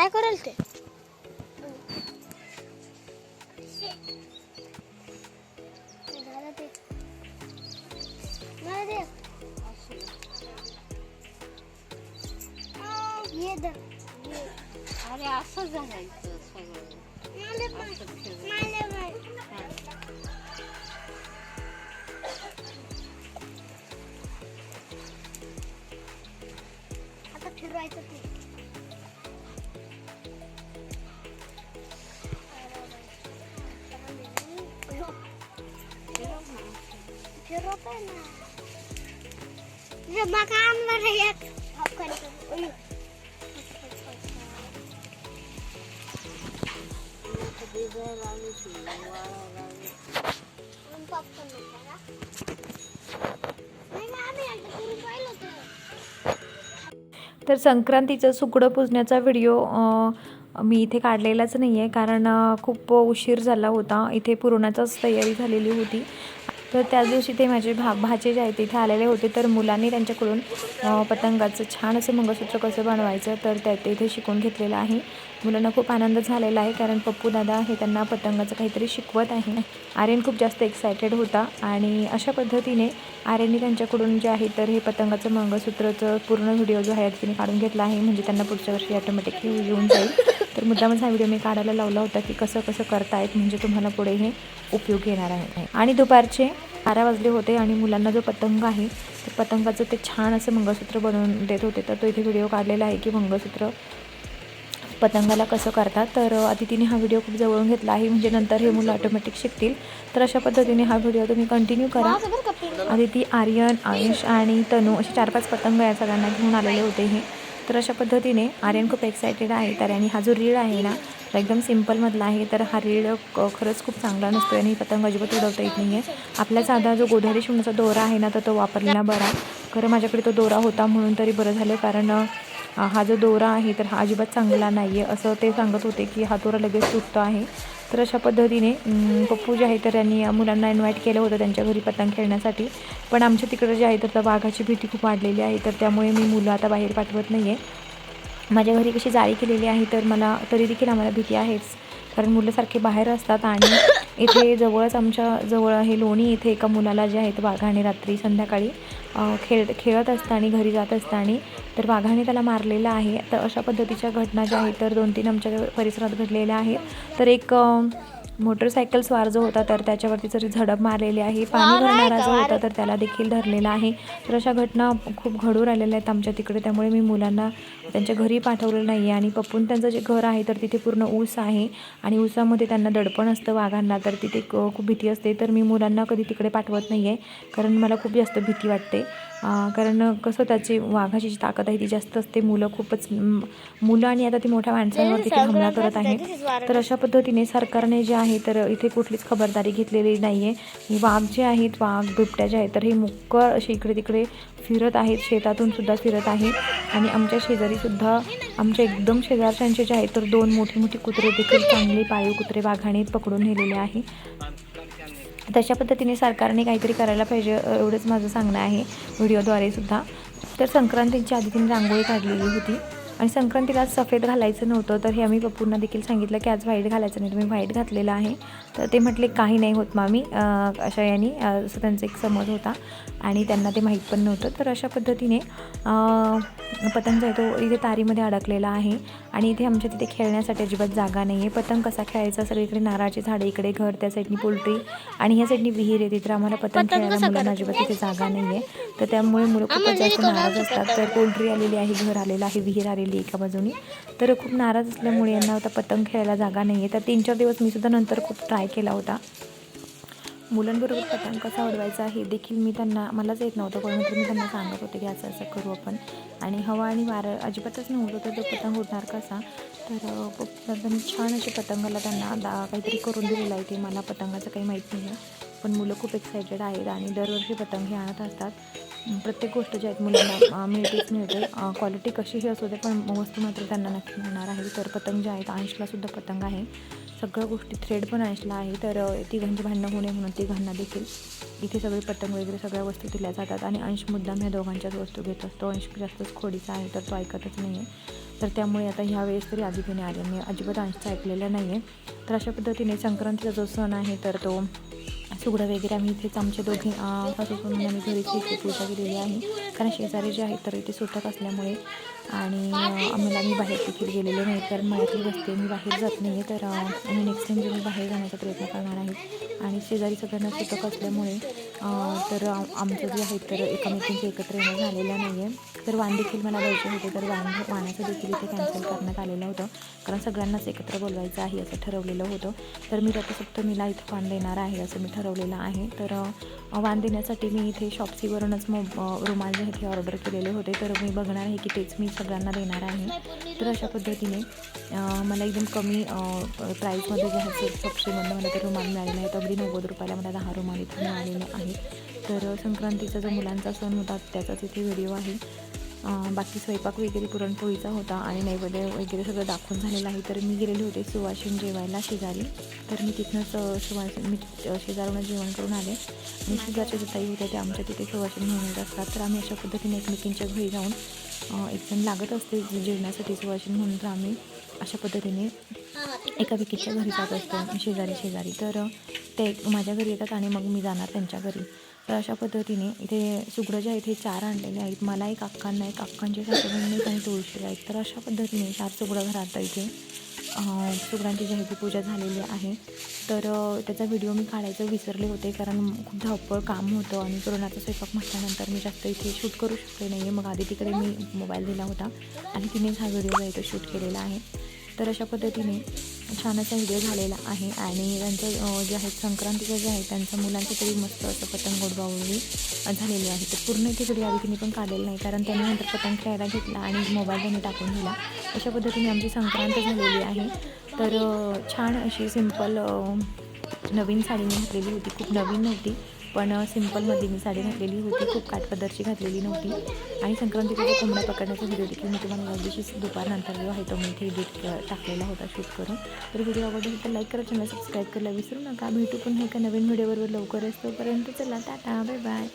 काय करेल ते. अरे असं झालायचं. आता फिरवायचं ते करून पाहिलं होतं. तर संक्रांतीचं सुकडं पुजण्याचा व्हिडिओ मी इथे काढलेलाच नाही आहे कारण खूप उशीर झाला होता इथे पुरवण्याचाच तयारी झालेली होती तर त्याच दिवशी ते माझे भा भाचे जे आहेत तिथे आलेले होते. तर मुलांनी त्यांच्याकडून पतंगाचं छान असं मंगळसूत्र कसं बनवायचं. तर त्या ते इथे शिकून घेतलेलं आहे. मुलांना खूप आनंद झालेला आहे कारण पप्पू दादा हे त्यांना पतंगाचं काहीतरी शिकवत आहे. आर्यन खूप जास्त एक्सायटेड होता आणि अशा पद्धतीने आर्यनने त्यांच्याकडून जे आहे तर हे पतंगाचं मंगळसूत्रचं पूर्ण व्हिडिओ जो आहे तिने काढून घेतला आहे. म्हणजे त्यांना पुढच्या वर्षी ऑटोमॅटिकली येऊन जाईल. तर मुद्दामच हा व्हिडिओ मी काढायला लावला होता की कसं कसं करतायत म्हणजे तुम्हाला पुढे हे उपयोग येणार आहे आणि दुपारचे बारा वाजले होते आणि मुलांना जो पतंग आहे ते पतंगाचं ते छान असं मंगळसूत्र बनवून देत होते. तर तो इथे व्हिडिओ काढलेला आहे की मंगळसूत्र पतंगाला कसं करतात. तर आधी तिने हा व्हिडिओ खूप जवळून घेतला आहे म्हणजे नंतर हे मुलं ऑटोमॅटिक शिकतील. तर अशा पद्धतीने हा व्हिडिओ तुम्ही कंटिन्यू करा. अदिती ती आर्यन आयुष आणि तनू असे चार पाच पतंग या सगळ्यांना घेऊन आलेले होते हे. तर अशा पद्धतीने आर्यन खूप एक्सायटेड आहे. तर आणि हा जो रीळ आहे ना एकदम सिम्पलमधला आहे. तर हा रीळ खरंच खूप चांगला नसतो आणि पतंग अजिबात उडवता येत नाही आहे आपला साधा जो गोधारी शिवणाचा दोरा आहे ना तर तो वापरलेला बरा. खरं माझ्याकडे तो दोरा होता म्हणून तरी बरं झालं कारण हा जो दोरा आहे तर हा अजिबात चांगला नाही आहे असं ते सांगत होते की हा दोरा लगेच तुटतो आहे. तर अशा पद्धतीने पप्पू जे आहे तर त्यांनी मुलांना इन्व्हाइट केलं होतं त्यांच्या घरी पतंग खेळण्यासाठी. पण आमच्या तिकडं जे आहे तर त्या वाघाची भीती खूप वाढलेली आहे. तर त्यामुळे मी मुलं आता बाहेर पाठवत नाही आहे माझ्या घरी कशी जाळी केलेली आहे तर मला तरी देखील आम्हाला भीती आहेच. कारण मुलं सारखे बाहेर असतात आणि इथे जवळच आमच्या जवळ आहे लोणी. इथे एका मुलाला जे आहेत वाघाने रात्री संध्याकाळी खेळ खेळत असताना घरी जात असताना तर वाघाने त्याला मारलेलं आहे. तर अशा पद्धतीच्या घटना ज्या आहेत तर दोन तीन आमच्या परिसरात घडलेल्या आहेत. तर एक मोटरसायकल स्वार जो होता तर त्याच्यावरती जरी झडप मारलेली आहे पाणी भरणारा जो होता तर त्याला देखील धरलेला आहे. तर अशा घटना खूप घडून आलेल्या आहेत आमच्या तिकडे. त्यामुळे मी मुलांना त्यांच्या घरी पाठवलेलं नाही आहे आणि पप्पून त्यांचं जे घर आहे तर तिथे पूर्ण ऊस आहे. आणि ऊसामध्ये त्यांना दडपण असतं वाघांना. तर तिथे क- खूप भीती असते. तर मी मुलांना कधी तिकडे पाठवत नाही आहे कारण मला खूप जास्त भीती वाटते. कारण कसं त्याची वाघाची जी ताकद आहे ती जास्त असते. मुलं खूपच मुलं आणि आता ती मोठ्या माणसांवर देखील हमला करत आहेत तर अशा पद्धतीने सरकारने जे आहे तर इथे कुठलीच खबरदारी घेतलेली नाही आहे वाघ जे आहेत वाघ बिबट्या जे आहेत तर हे मुक्कळ असे इकडे तिकडे फिरत आहेत. शेतातून सुद्धा फिरत आहे. आणि आमच्या शेजारी सुद्धा आमच्या एकदम शेजारच्यांचे जे आहेत तर दोन मोठे मोठे कुत्रे देखील चांगले पाळीव कुत्रे वाघाने पकडून नेलेले आहे. तशा पद्धतीने सरकारने काहीतरी करायला पाहिजे एवढंच माझं सांगणं आहे. व्हिडिओद्वारे सुद्धा तर संक्रांतीच्या आधी तिने रांगोळी काढलेली होती. आणि संक्रांतीला आज सफेद घालायचं नव्हतं तर हे आम्ही पप्पूंना देखील सांगितलं की आज व्हाईट घालायचं नाही तुम्ही व्हाईट घातलेलं आहे. तर ते म्हटले काही नाही होत मामी. अशा यांनी असं त्यांचा एक समज होता आणि त्यांना ते माहीत पण नव्हतं. तर अशा पद्धतीने पतंग जो आहे तो इथे तारीमध्ये अडकलेला आहे आणि इथे आमच्या तिथे खेळण्यासाठी अजिबात जागा नाही आहे पतंग कसा खेळायचा? सगळीकडे नारळाची झाडे इकडे घर त्या साईडनी पोल्ट्री आणि ह्या साईडनी विहीर आहे. तर आम्हाला पतंग खेळायला मुलांना अजिबात तिथे जागा नाही आहे तर त्यामुळे मुलं खूपच आम्हाला जास्त नाराज असतात. तर पोल्ट्री आलेली आहे घर आलेलं आहे विहीर आलेली आहे एका बाजूनी. तर खूप नाराज असल्यामुळे यांना आता पतंग खेळायला जागा नाही आहे तर तीन चार दिवस मी सुद्धा नंतर खूप ट्राय केला होता. मुलांबरोबर पतंग कसा उडवायचा हे देखील मी त्यांना मलाच येत नव्हतं. पण मी त्यांना सांगत होते की असं असं करू आपण. आणि हवा आणि वारं अजिबातच नव्हतं तर तो पतंग उडणार कसा? तर अं, छान असे पतंगाला त्यांना दा काहीतरी करून दिलेलं आहे ते मला पतंगाचं काही माहीत नाही आहे पण मुलं खूप एक्सायटेड आहेत आणि दरवर्षी पतंग हे आणत असतात. प्रत्येक गोष्ट जी आहेत मुलांना मिळतेच मिळते. क्वालिटी कशीही असू दे पण वस्तू मात्र त्यांना नक्की मिळणार आहे. तर पतंग जे आहेत आंशलासुद्धा पतंग आहे. सगळ्या गोष्टी थ्रेड पण अंशला आहे. तर ती तिघांची भांडणं होऊ नये म्हणून तिघांना देखील. इथे सगळे पतंग वगैरे सगळ्या वस्तू दिल्या जातात आणि अंश मुद्दाम ह्या दोघांच्याच वस्तू घेत असतो. अंश जास्तच खोडीचा आहे तर तो ऐकतच नाही आहे तर त्यामुळे आता ह्या वेळेस तरी आले. मी अजिबात अंशचं ऐकलेलं नाही आहे तर अशा पद्धतीने संक्रांतीचा जो सण आहे तर तो सुगडं वगैरे आम्ही इथेच आमचे दोघी पासून आम्ही घरीच इथे पूजा केलेली आहे. कारण शेजारी जे आहेत तर इथे सुटक असल्यामुळे आणि आम्हाला आम्ही बाहेर देखील गेलेलो नाही. कारण मळ्यातली बसते मी बाहेर जात नाही आहे तर आम्ही नेक्स्ट टाइम जेव्हा बाहेर जाण्याचा प्रयत्न करणार आहे. आणि शेजारी सगळ्यांना सुटक असल्यामुळे तर आमचं जे आहे तर एकामेकींचे एकत्र येणं झालेलं नाही आहे तर वाण देखील मला द्यायचे होते. तर वाण वाणाचं देखील इथे कॅन्सल करण्यात आलेलं होतं. कारण सगळ्यांनाच एकत्र बोलवायचं आहे असं ठरवलेलं होतं. तर मी रथसप्तमीला इथं वाण देणार आहे असं मी ठरवलेलं आहे. तर वाण देण्यासाठी मी इथे शॉप्सीवरूनच मग रुमाल जे आहे ऑर्डर केलेले होते. तर मी बघणार आहे की तेच मी सगळ्यांना देणार आहे. तर अशा पद्धतीने मला एकदम कमी प्राईसमध्ये जे आहे शॉप्सीमधनं मला ते रुमाल मिळालेले आहेत अगदी नव्वद रुपयाला मला दहा रुमाल इथे मिळालेले आहेत. तर संक्रांतीचा जो मुलांचा सण होता त्याचाच इथे व्हिडिओ आहे. बाकी स्वयंपाक वगैरे पुरणपोळीचा होता आणि नैवेद्य वगैरे सगळं दाखवून झालेलं आहे. तर मी गेलेले होते सुवासिन जेवायला शेजारी. तर मी तिथनंच सुवासिन मी शेजारून जेवण करून आले. आणि शेजारच्या जताई ताई होत्या ते आमच्या तिथे सुवासिन म्हणून असतात. तर आम्ही अशा पद्धतीने एकमेकींच्या घरी जाऊन एक एकजण लागत असते जेवणासाठी सुवासिन म्हणून. तर आम्ही अशा पद्धतीने एका विकीच्या घरी जात असतो शेजारी शेजारी तर ते माझ्या घरी येतात आणि मग मी जाणार त्यांच्या घरी. तर अशा पद्धतीने इथे सुगडं जे आहेत हे चार आणलेले आहेत. मला एक अक्कांना एक अक्कांचे सासूबाईंनी आणि तुळशीला आहेत. तर अशा पद्धतीने चार सुगडं घरात इथे. सुगडांची जी पूजा झालेली आहे. तर त्याचा व्हिडिओ मी काढायचं विसरले होते कारण खूप धावपळ काम होतं आणि कोरोनाचा स्वयंपाक म्हटल्यानंतर मी जास्त इथे शूट करू शकले नाही. आहे मग आधी तिकडे मी मोबाईल दिला होता आणि तिनेच हा व्हिडिओ जो आहे तो शूट केलेला आहे. तर अशा पद्धतीने छान असा व्हिडिओ झालेला आहे आणि त्यांचं जे आहेत संक्रांतीचं जे आहे त्यांचं मुलांचं तरी मस्त असं पतंग गोडबावळी झालेली आहे. तर पूर्ण इथे व्हिडिओ आधी पण काढलेलं नाही कारण त्यांनी नंतर पतंग खेळायला घेतला आणि मोबाईल त्यांनी टाकून दिला. अशा पद्धतीने आमची संक्रांत झालेली आहे. तर छान अशी सिंपल नवीन साडी मी घातलेली होती. खूप नवीन नव्हती. पण सिम्पलमध्ये मी साडी घातलेली होती. खूप काटपदरची घातलेली नव्हती. आणि संक्रांतीचा जो कोंबडा पकडण्याचा व्हिडिओ देखील मी तुम्हाला दिवशी दुपारनंतर जो आहे तो मी इथे एडिट टाकलेला होता शूट करून. तर व्हिडिओ आवडला तर लाईक करा चॅनल सबस्क्राईब करायला विसरू नका. भेटू पण एका नवीन व्हिडिओबरोबर लवकरच. तोपर्यंत चला टाटा बाय बाय